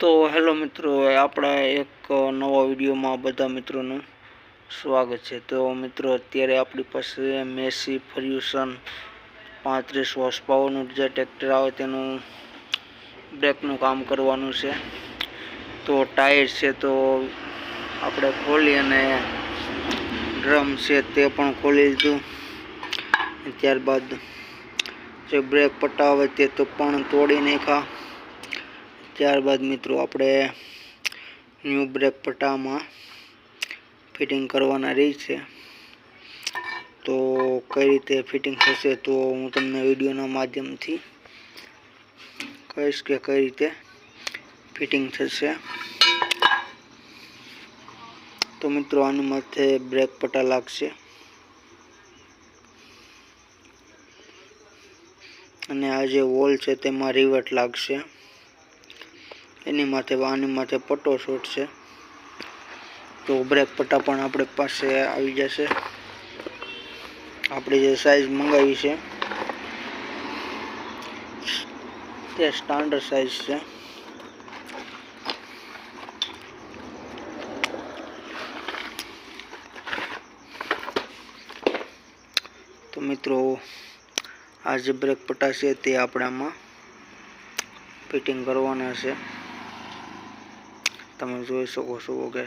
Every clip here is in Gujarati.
તો હેલો મિત્રો આપણા એક નવા વિડીયોમાં બધા મિત્રોનું સ્વાગત છે. તો મિત્રો, અત્યારે આપણી પાસે મેસી ફર્યુસન પાંત્રીસ હોર્સ પાવરનું જે ટ્રેક્ટર આવે તેનું બ્રેકનું કામ કરવાનું છે. તો ટાયર છે તો આપણે ખોલી અને ડ્રમ છે તે પણ ખોલી લીધું. ત્યારબાદ જે બ્રેક પટ્ટા આવે તે તો પણ તોડી નાખ્યા. ત્યારબાદ મિત્રો આપણે ન્યૂ બ્રેક પટ્ટામાં ફિટિંગ કરવાના રહી છે. તો કઈ રીતે ફિટિંગ થશે તો હું તમને વિડીયોના માધ્યમથી કહીશ કે કઈ રીતે ફિટિંગ થશે. તો મિત્રો આની માથે બ્રેક પટ્ટા લાગશે. અને આ જે વોલ છે તેમાં રિવટ લાગશે. એની માથે આની માથે પટ્ટો શોટ છે. તો બ્રેક પટ્ટા પણ આપણી પાસે આવી જશે. આપણે જે સાઈઝ મંગાવી છે, તે સ્ટાન્ડર્ડ સાઈઝ છે. તો મિત્રો, આ જે બ્રેક પટ્ટા છે તે આપણામાં ફિટિંગ કરવાના છે. તમે જોઈ શકો છો કે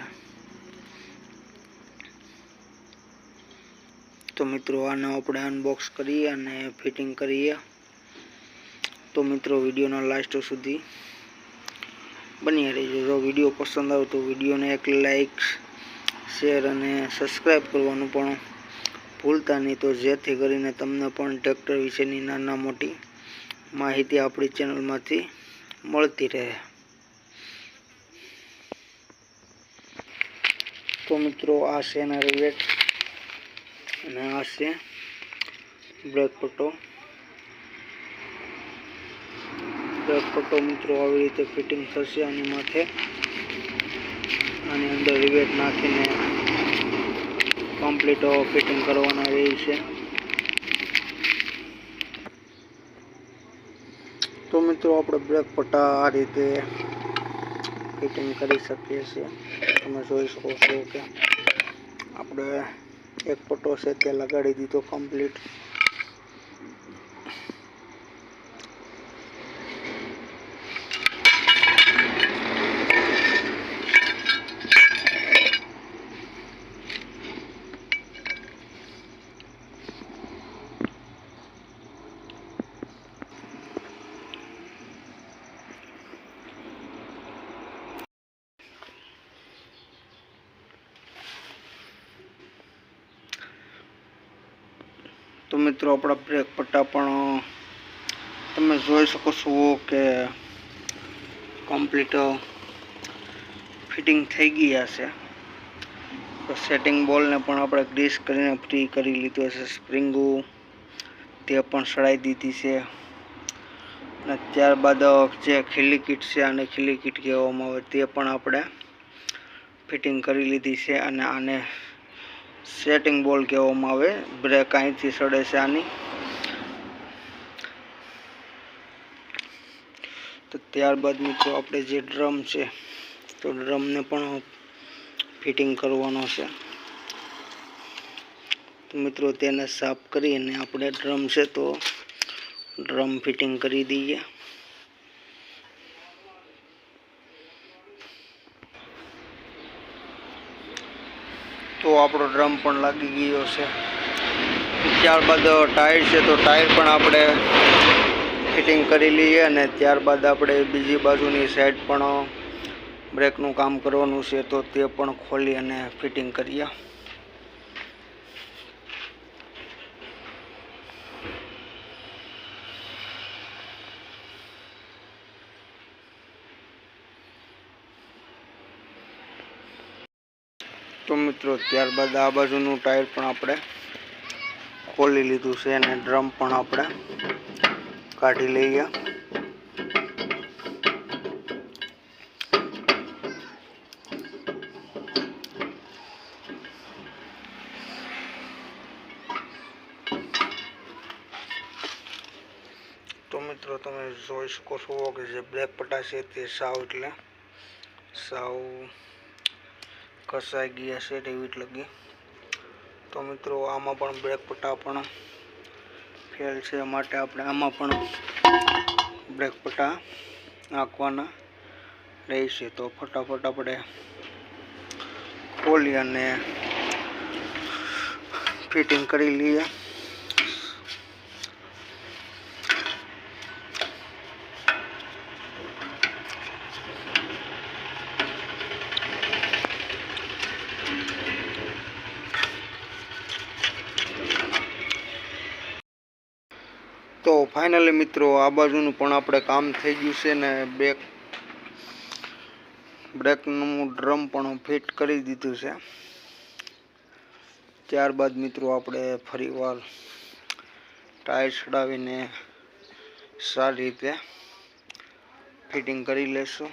તો મિત્રો આને આપણે અનબોક્સ કરીએ અને ફિટિંગ કરીએ. તો મિત્રો વિડીયોના લાસ્ટ સુધી બની રહેજો. જો વીડિયો પસંદ આવે તો વિડીયોને એક લાઈક શેર અને સબસ્ક્રાઈબ કરવાનું પણ ભૂલતા નહીં. તો જેથી કરીને તમને પણ ટ્રેક્ટર વિશેની નાના મોટી માહિતી આપણી ચેનલમાંથી મળતી રહે. તો મિત્રો આ છે એના રિવેટ અને આ છે બ્રેક પટ્ટો બ્રેક પટ્ટો મિત્રો આવી રીતે ફિટિંગ થશે આની માથે. આની અંદર રિવેટ નાખીને કમ્પ્લીટ ફિટિંગ કરવાના રહી છે. તો મિત્રો આપણે બ્રેક પટ્ટા આ રીતે ફિટિંગ કરી શકીએ છીએ? તમે જોઈ શકો છો કે આપણે એક પટ્ટો છે તે લગાડી દીધો કમ્પ્લીટ તો મિત્રો આપણા બ્રેક પટ્ટા પણ તમે જોઈ શકો છો કે કમ્પ્લીટ ફિટિંગ થઈ ગયા છે. તો સેટિંગ બોલને પણ આપણે ગ્રીસ કરીને ફ્રી કરી લીધો છે સ્પ્રિંગુ તે પણ સડાઈ દીધી છે. અને ત્યારબાદ જે ખીલી કીટ છે, આને ખીલી કીટ કહેવામાં આવે, તે પણ આપણે ફિટિંગ કરી લીધી છે અને આને સેટિંગ બોલ કહેવામાં આવે. બ્રેક અહીંથી સડે છે આની. તો ત્યારબાદ મિત્રો આપણે જે ડ્રમ છે, તો ડ્રમને પણ ફિટિંગ કરવાનો છે. તો મિત્રો તેને સાફ કરીને આપણે ડ્રમ છે તો ડ્રમ ફિટિંગ કરી દઈએ. તો આપણો ડ્રમ પણ લાગી ગયો છે. ત્યારબાદ ટાયર છે તો ટાયર પણ આપણે ફિટિંગ કરી લઈએ અને ત્યારબાદ આપણે બીજી બાજુની સાઈડ પણ બ્રેકનું કામ કરવાનું છે તો તે પણ ખોલી અને ફિટિંગ કરીએ. તો મિત્રો, ત્યારબાદ આ બાજુનું ટાયર પણ આપણે ખોલી લીધું છે અને ડ્રમ પણ આપણે કાઢી લઈએ. તો મિત્રો, તમે જોઈ શકો છો કે જે બ્લેક પટ્ટા છે તે સાવ એટલે સાવ ઘસાઈ ગયા છે એવી લગી. તો મિત્રો, આમાં પણ બ્રેક પટ્ટા પણ ફેલ છે. માટે આપણે આમાં પણ બ્રેક પટ્ટા નાખવાના રહેશે. તો ફટાફટ આપણે ખોલી અને ફિટિંગ કરી લઈએ. તો ફાઇનલી મિત્રો, આ બાજુનું પણ આપણે કામ થઈ ગયું છે ને બેક બ્રેકનું ડ્રમ પણ ફિટ કરી દીધું છે. ત્યારબાદ મિત્રો આપણે ફરીવાર ટાયર ચડાવીને સારી રીતે ફિટિંગ કરી લેશું.